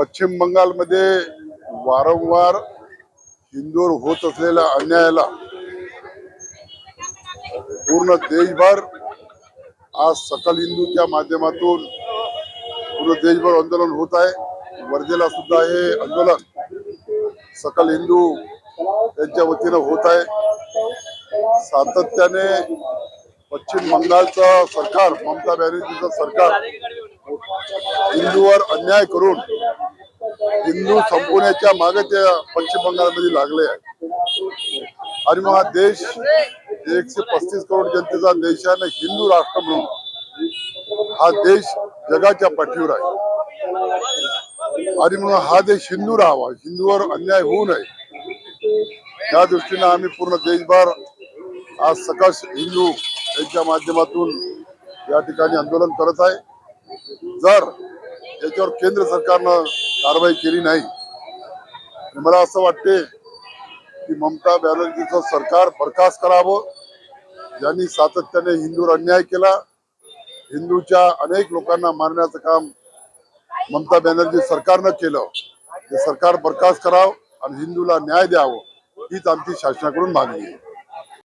पश्चिम बंगालमध्ये वारंवार हिंदूवर होत असलेल्या अन्यायाला पूर्ण देशभर आज सकल हिंदूच्या माध्यमातून पूर्ण देशभर आंदोलन होत आहे. वर्धेला सुद्धा हे आंदोलन सकल हिंदू यांच्या वतीनं होत आहे. सातत्याने पश्चिम बंगालचं सरकार ममता बॅनर्जीचं सरकार हिंदूवर अन्याय करून हिंदू संपवण्याच्या मागे ते पश्चिम बंगालमध्ये लागले आहे आणि मग हा देश एकशे पस्तीस करोड जनतेचा देश आहे आणि हिंदू राष्ट्र म्हणून हा देश जगाच्या पाठीवर आहे. आणि म्हणून हा देश हिंदू राहावा. हिंदूवर अन्याय होऊ नये. त्या दृष्टीनं आम्ही पूर्ण देशभर आज सकस हिंदू यांच्या माध्यमातून या ठिकाणी आंदोलन करत आहे. जर याच्यावर केंद्र सरकारनं कारवाई केली नाही मला असं वाटते की ममता बॅनर्जीचं सरकार बरखास्त करावं. ज्यांनी सातत्याने हिंदूवर अन्याय केला हिंदूच्या अनेक लोकांना मारण्याचं काम ममता बॅनर्जी सरकारनं केलं ते सरकार बरखास्त करावं आणि हिंदूला न्याय द्यावं हीच आमची शासनाकडून मागणी आहे.